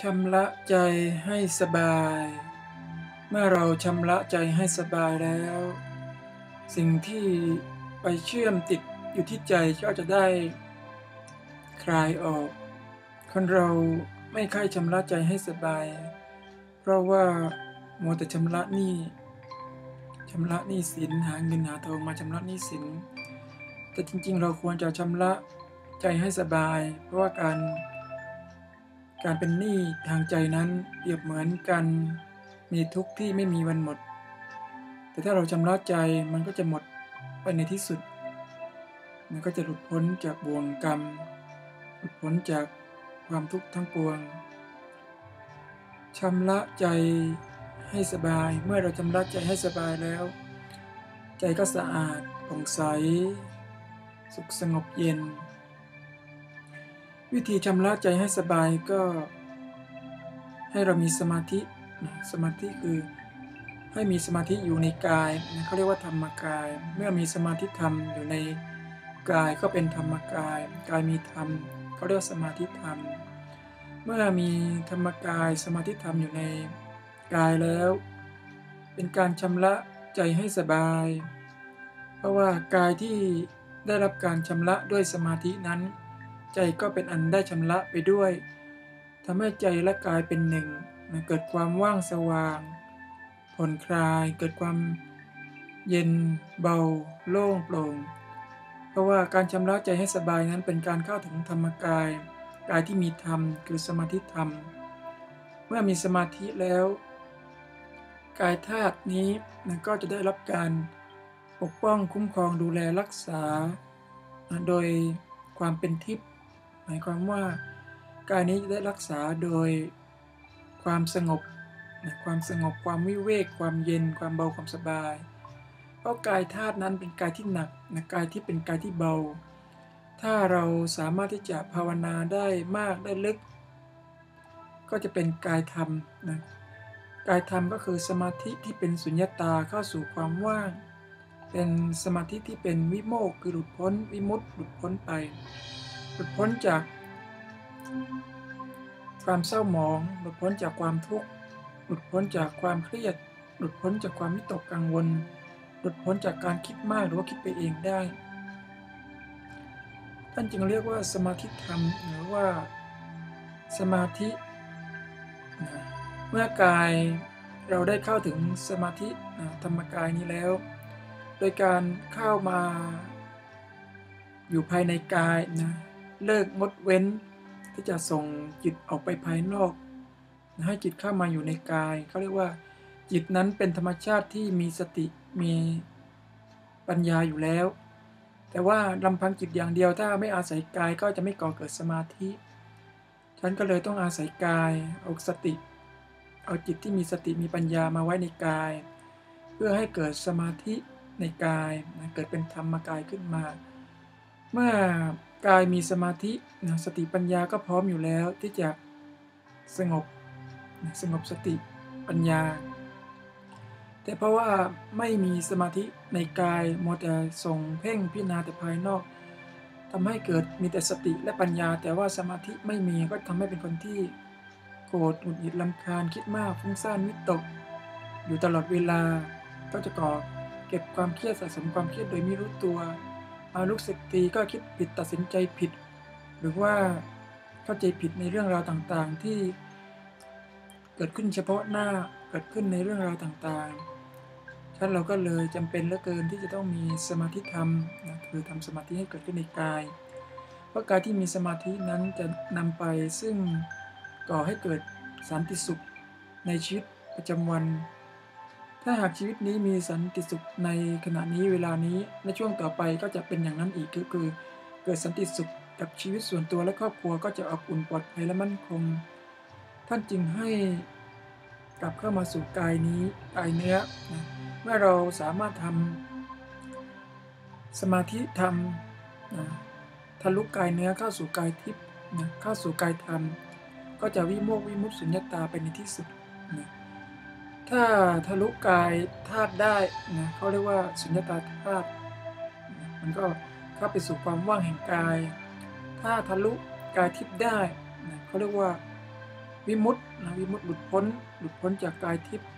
ชำระใจให้สบาย เมื่อเราชำระใจให้สบายแล้ว สิ่งที่ไปเชื่อมติดอยู่ที่ใจก็จะได้ คลายออก คนเราไม่ค่อยชำระใจให้สบาย เพราะว่ามัวแต่ชำระหนี้ชำระหนี้สินหาเงินหาทองมาชำระหนี้สิน แต่จริงๆ เราควรจะชำระใจให้สบาย เพราะว่าการ การเป็นหนี้ทางใจนั้นเปรียบเหมือนกันมีทุกข์ที่ไม่มีวันหมด แต่ถ้าเราชำระใจมันก็จะหมดไปในที่สุด มันก็จะหลุดพ้นจากบ่วงกรรม หลุดพ้นจากความทุกข์ทั้งปวงชำระใจให้สบาย เมื่อเราชำระใจให้สบายแล้ว ใจก็สะอาดผ่องใส สุขสงบเย็น วิธีชำระใจให้สบายก็ให้เรามีสมาธิสมาธิคือให้มีสมาธิอยู่ในกายเขาเรียกว่าธรรมกาย เมื่อมีสมาธิธรรมอยู่ในกายก็เป็นธรรมกาย กายมีธรรมเขาเรียกสมาธิธรรม เมื่อมีธรรมกายสมาธิธรรมอยู่ในกายแล้ว เป็นการชำระใจให้สบาย เพราะว่ากายที่ได้รับการชำระด้วยสมาธินั้น ใจก็เป็นอันได้ชำระไปด้วยทำให้ใจและกายเป็นหนึ่งเกิดความว่างสว่างผ่อนคลายเกิดความเย็นเบา โล่งโปร่ง เพราะว่าการชำระใจให้สบายนั้นเป็นการเข้าถึงธรรมกาย กายที่มีธรรมคือสมาธิธรรม เมื่อมีสมาธิแล้ว กายธาตุนี้ก็จะได้รับการปกป้องคุ้มครองดูแลรักษา โดยความเป็นทิพย์ หมายความว่ากายนี้จะได้รักษาโดยความสงบนะความสงบความวิเวก ความเย็น ความเบาความสบาย เพราะกายธาตุนั้นเป็นกายที่หนักนะกายที่เป็นกายที่เบา ถ้าเราสามารถที่จะภาวนาได้มากได้ลึก ก็จะเป็นกายธรรมนะกายธรรมก็คือสมาธิที่เป็นสุญญตาเข้าสู่ความว่าง เป็นสมาธิที่เป็นวิโมกคือหลุดพ้นวิมุตติหลุดพ้นไป หลุดพ้นจากความเศร้าหมอง หลุดพ้นจากความทุกข์ หลุดพ้นจากความเครียด หลุดพ้นจากความวิตกกังวล หลุดพ้นจากการคิดมากหรือว่าคิดไปเองได้ ท่านจึงเรียกว่าสมาธิธรรมหรือว่าสมาธิ เมื่อกายเราได้เข้าถึงสมาธิธรรมกายนี้แล้ว โดยการเข้ามาอยู่ภายในกายนะ เลิกงดเว้น ที่จะส่งจิตออกไปภายนอก ให้จิตเข้ามาอยู่ในกายเขาเรียกว่า จิตนั้นเป็นธรรมชาติที่มีสติมีปัญญาอยู่แล้ว แต่ว่าลำพังจิตอย่างเดียวถ้าไม่อาศัยกายก็จะไม่ก่อเกิดสมาธิ ฉันก็เลยต้องอาศัยกายเอาสติ เอาจิตที่มีสติมีปัญญามาไว้ในกาย เพื่อให้เกิดสมาธิในกายเกิดเป็นธรรมกายขึ้นมา เมื่อ กายมีสมาธินะสติปัญญาก็พร้อมอยู่แล้วที่จะสงบสงบสติปัญญา แต่เพราะว่าไม่มีสมาธิในกายมัวแต่ส่งเพ่งพิจารณาแต่ภายนอกทำให้เกิดมีแต่สติและปัญญา แต่ว่าสมาธิไม่มีก็ทำให้เป็นคนที่โกรธหงุดหงิดลำคาญคิดมากฟุ้งซ่านวิตก อยู่ตลอดเวลาก็จะก่อเก็บความเครียดสะสมความเครียดโดยไม่รู้ตัว อาลูกศิษย์ตีก็คิดผิดตัดสินใจผิด หรือว่าเข้าใจผิดในเรื่องราวต่างๆ ที่เกิดขึ้นเฉพาะหน้าเกิดขึ้นในเรื่องราวต่างๆ ท่านเราก็เลยจำเป็นเหลือเกินที่จะต้องมีสมาธิธรรมนะคือทำสมาธิให้เกิดขึ้นในกาย เพราะกายที่มีสมาธินั้นจะนำไปซึ่งก่อให้เกิดสันติสุขในชีวิตประจำวัน ถ้าหากชีวิตนี้มีสันติสุขในขณะนี้เวลานี้ในช่วงต่อไปก็จะเป็นอย่างนั้นอีกก็คือ เกิดสันติสุขกับชีวิตส่วนตัวและครอบครัวก็จะอบอุ่นปลอดภัยและมั่นคง ท่านจึงให้กลับเข้ามาสู่กายนี้กายเนื้อนะเมื่อเราสามารถทำสมาธิทำนะทะลุกายเนื้อเข้าสู่กายทิพย์นะเข้าสู่กายธรรม ก็จะวิโมกวิมุตติสุญญตาไปในที่สุดนะ ถ้าทะลุกายธาตุได้นะเขาเรียกว่าสุญญตาธาตุมันก็เข้าไปสู่ความว่างแห่งกาย ถ้าทะลุกายทิพย์ได้นะเขาเรียกว่าวิมุตตินะวิมุตติหลุดพ้นหลุดพ้นจากกายทิพย์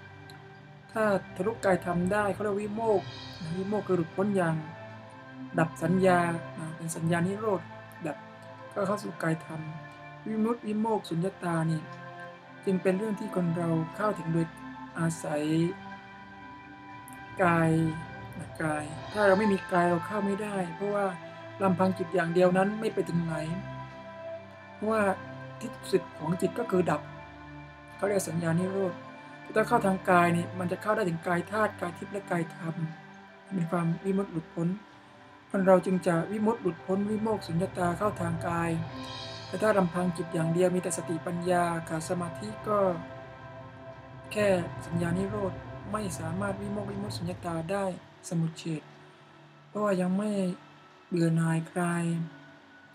ถ้าทะลุกายธรรมได้เขาเรียกวิโมกนะวิโมกคือหลุดพ้นอย่าง ดับสัญญานะเป็นสัญญานิโรธดับก็เข้าสู่กายธรรม วิมุตติวิโมกสุญญตานี่จึงเป็นเรื่องที่คนเราเข้าถึงโดย อาศัยกายนะกาย ถ้าเราไม่มีกายเราเข้าไม่ได้ เพราะว่าลำพังจิตอย่างเดียวนั้นไม่ไปถึงไหน เพราะว่าที่สุดของจิตก็คือดับเขาเรียกสัญญานิโรธถ้าเข้าทางกายนี่มันจะเข้าได้ถึงกายธาตุกายทิพย์และกายธรรมเป็นความวิมุตติหลุดพ้นคนเราจึงจะวิมุตติหลุดพ้นวิโมกขสุญญตาเข้าทางกายแต่ถ้าลำพังจิตอย่างเดียวมีแต่สติปัญญาขาดสมาธิก็ แค่สัญญานิโรธไม่สามารถวิโมกวิมุตติสุญญตาได้สมุทเฉดเพราะว่ายังไม่เบื่อหน่ายคลาย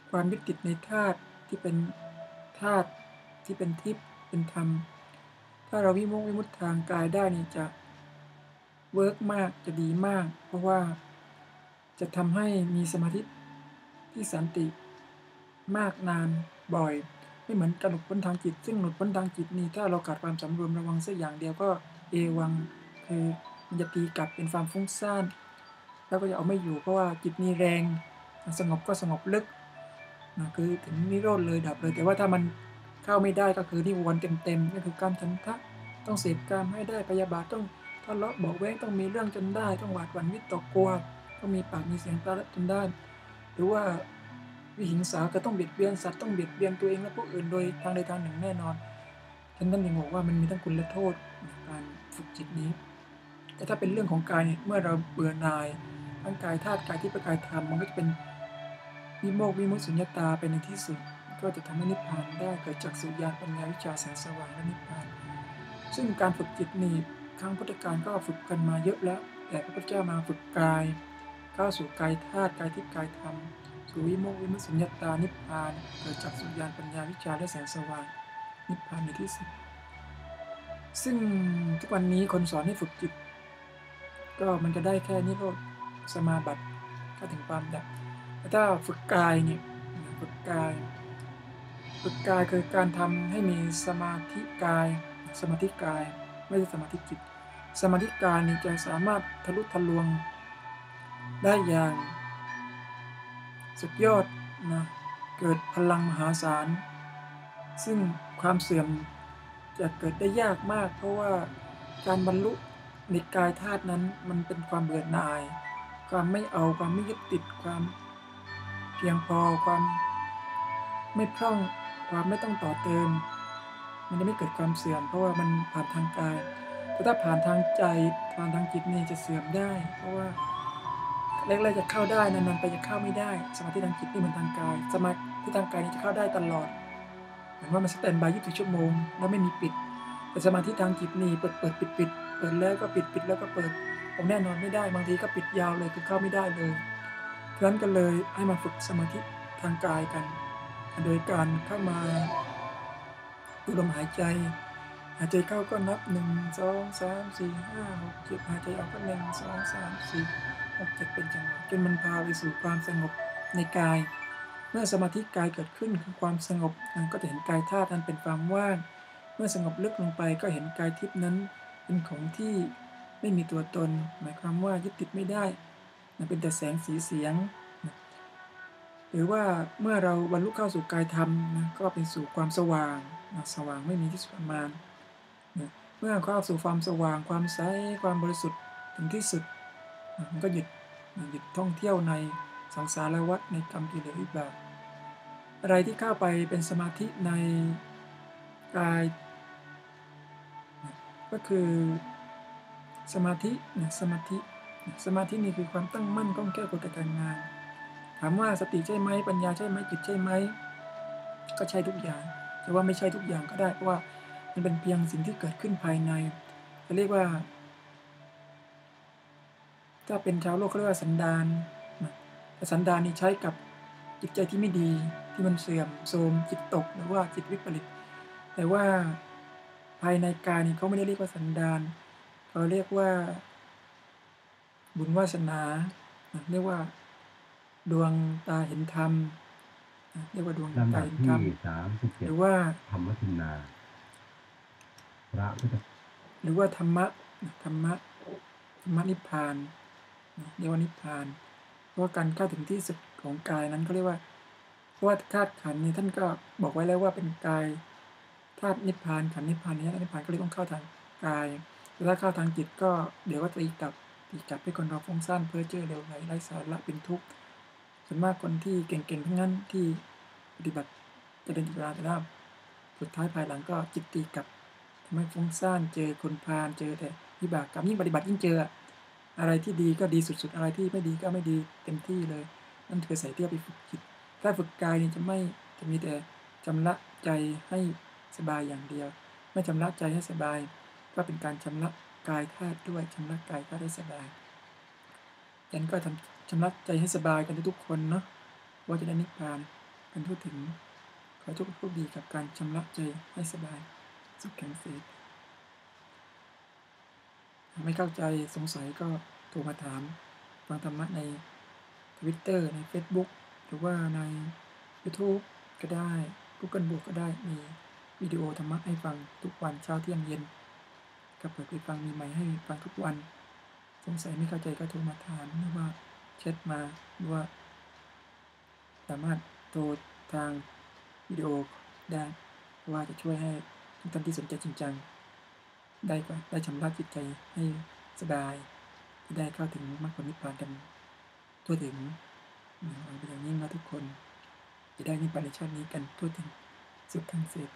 ความยึดติดในธาตุที่เป็นธาตุที่เป็นทิพย์เป็นธรรม ถ้าเราวิโมกวิมุตติทางกายได้นี่จะเวิร์กมากจะดีมาก เพราะว่าจะทำให้มีสมาธิที่สันติมากนานบ่อย ไม่เหมือนการหลุดพ้นทางจิต ซึ่งหลุดพ้นทางจิตนี่ถ้าเราขาดความสำรวมระวังสักอย่างเดียวก็เอวังคือมันจะตีกลับเป็นความฟุ้งซ่านแล้วก็จะเอาไม่อยู่เพราะว่าจิตมีแรง สงบก็สงบลึกนะคือถึงนิโรธเลยดับเลย แต่ว่าถ้ามันเข้าไม่ได้ก็คือนิวรณ์เต็มๆก็คือการฉันทะต้องเสพกามให้ได้พยาบาทต้องทะเลาะบอกแว้งต้องมีเรื่องจนได้ ต้องหวาดหวั่นวิตกกลัวต้องมีปากมีเสียงตาจนได้ หรือว่า วิหิงสาก็ต้องเบียดเบียนสัตว์ต้องเบียดเบียนตัวเองและผู้อื่นโดยทางใดทางหนึ่งแน่นอนฉันนั่นยังบอกว่ามันมีทั้งคุณและโทษในการฝึกจิตนี้ แต่ถ้าเป็นเรื่องของกายเนี่ยเมื่อเราเบื่อนายทั้งกายธาตุกายที่ประกายธรรมมันก็จะเป็นวิโมกวิมุตติสุญญตาเป็นในที่สุด ก็จะทำให้นิพพานได้เกิดจากสุญญาปัญญาวิชาแสงสว่างและนิพพาน ซึ่งการฝึกจิตนี่ครั้งพุทธกาลก็ฝึกกันมาเยอะแล้ว แต่พระพุทธเจ้ามาฝึกกายก้าวสู่กายธาตุกายทิพย์กายธรรม สู่วิโมกวิมุตสุญญตานิพพานเกิดจากสุญญาณปัญญาวิชาและแสงสว่างนิพพานในที่สุด ซึ่งทุกวันนี้คนสอนให้ฝึกจิต ก็มันจะได้แค่นิโรธสมาบัติก็ถึงความดับแต่ถ้าฝึกกายเนี่ยฝึกกายฝึกกายคือการทำให้มีสมาธิกาย สมาธิกายไม่ใช่สมาธิจิต สมาธิกายนี่จะสามารถทะลุทะลวงได้อย่าง สุดยอดนะเกิดพลังมหาศาล ซึ่งความเสื่อมจะเกิดได้ยากมาก เพราะว่าการบรรลุในกายธาตุนั้นมันเป็นความเบื่อหน่าย ความไม่เอาความไม่ยึดติดความเพียงพอความไม่พร่องความไม่ต้องต่อเติม มันจะไม่เกิดความเสื่อม เพราะว่ามันผ่านทางกาย แต่ถ้าผ่านทางใจผ่านทางจิตนี่จะเสื่อมได้ เพราะว่า แรกๆจะเข้าได้นานๆไปจะเข้าไม่ได้ สมาธิทางจิตนี่เหมือนทางกาย สมาธิทางกายนี่จะเข้าได้ตลอดเหมือนว่ามันสแตนบายยี่สิบชั่วโมง แล้วไม่มีปิด แต่สมาธิทางจิตนี่เปิดเปิดปิดปิดเปิดแล้วก็ปิดปิดแล้วก็เปิด ผมแน่นอนไม่ได้บางทีก็ปิดยาวเลยคือเข้าไม่ได้เลยเพราะนั้นก็เลยให้มาฝึกสมาธิทางกายกัน โดยการเข้ามาดูลมหายใจ หายใจเข้าก็นับหนึ่งสองสามสี่ห้าหกเจ็ดหายใจออกก็หนึ่งสองสามสี่หกเจ็ดเป็นจังหวะจนมันพาไปสู่ความสงบในกาย เมื่อสมาธิกายเกิดขึ้นคือความสงบนั้นก็จะเห็นกายธาตุนั้นเป็นความว่าง เมื่อสงบลึกลงไปก็เห็นกายทิพย์นั้นเป็นของที่ไม่มีตัวตน หมายความว่ายึดติดไม่ได้มันเป็นแต่แสงสีเสียงหรือว่าเมื่อเราบรรลุเข้าสู่กายธรรมนะก็เป็นสู่ความสว่างนะสว่างไม่มีที่สุดประมาณน เมื่อเข้าสู่ความสว่างความใสความบริสุทธิ์ถึงที่สุดมันก็หยุดหยุดท่องเที่ยวในสังสารวัฏในกรรมกิเลสวิบากอะไรที่เข้าไปเป็นสมาธิในกายก็คือสมาธินะสมาธิ สมาธินี่คือความตั้งมั่นก้องแก้วกฎการงาน ถามว่าสติใช่ไหมปัญญาใช่ไหมจิตใช่ไหมก็ใช่ทุกอย่าง แต่ว่าไม่ใช่ทุกอย่างก็ได้เพราะว่า มันเป็นเพียงสิ่งที่เกิดขึ้นภายในเขาเรียกว่า ถ้าเป็นชาวโลกเขาเรียกว่าสันดานนะแต่สันดานนี่ใช้กับจิตใจที่ไม่ดีที่มันเสื่อมโทรมจิตตกหรือว่าจิตวิปริต แต่ว่าภายในกายนี่เขาไม่ได้เรียกว่าสันดานเขาเรียกว่า บุญวาสนานะเรียกว่า ดวงตาเห็นธรรมนะเรียกว่าดวงลำตาดับเห็นธรรมที่สามสิบหเจ็ดรือว่าธรรมทินนา พระพุทธหรือว่าธรรมะธรรมะธรรมะนิพพานเรียกว่านิพพานเพราะการเข้าถึงที่สุดของกายนั้นเขาเรียกว่าเพราะว่าธาตุขันธ์นี่ท่านก็บอกไว้แล้วว่าเป็นกายธาตุนิพพานขันธ์นิพพานนี่ยนิพพานก็เลยต้องเข้าทางกายแต่ถ้าเข้าทางจิตก็เดี๋ยวก็ตีกลับตีกลับให้คนเราฟุ้งซ่านเพ้อเจ้อเร็วไหลไร้สาระเป็นทุกข์ส่วนมากคนที่เก่งๆทั้งนั้นที่ปฏิบัติเจริญจิตวิญญาณแต่ละสุดท้ายภายหลังก็จิตตีกลับ ทำให้ฟุ้งซ่านเจอคนพาลเจอแต่วิบากกรรมยิ่งปฏิบัติยิ่งเจอ อะไรที่ดีก็ดีสุดๆ อะไรที่ไม่ดีก็ไม่ดีเต็มที่เลย นั่นคือใส่เที่ยวไปฝึกจิต ถ้าฝึกกายนี่จะไม่จะมีแต่ชำระใจให้สบายอย่างเดียว ไม่ชำระใจให้สบาย ก็เป็นการชำระกายธาตุด้วยชำระกายธาตุให้สบายยันก็ทำชำระใจให้สบายกันทุกคนเนาะว่าจะได้นิพพานกันทั่วถึงขอทุกคนโชคดีกับการชำระใจให้สบาย สุขแข็งเสดไม่เข้าใจสงสัยก็โทรมาถามฟังธรรมะในทวิตเตอร์ใน Facebook หรือว่าใน YouTube ก็ได้ Google Book ก็ได้มีวิดีโอธรรมะให้ฟังทุกวันเช้าเที่ยงเย็นก็เปิดไปฟังมีใหม่ให้ฟังทุกวัน สงสัยไม่เข้าใจก็โทรมาถามหรือว่าแชทมาหรือว่า สามารถโทรทางวิดีโอได้ว่าจะช่วยให้ ทุกท่านที่สนใจจริงจัง ได้ก็ได้ชำระจิตใจให้สบายจะได้เข้าถึงมรรคผลนิพพานกันทั่วถึงหวังเป็นอย่างยิ่งว่าทุกคน จะได้นิพพานในชาตินี้กันทั่วถึงสุดทั้งเศษ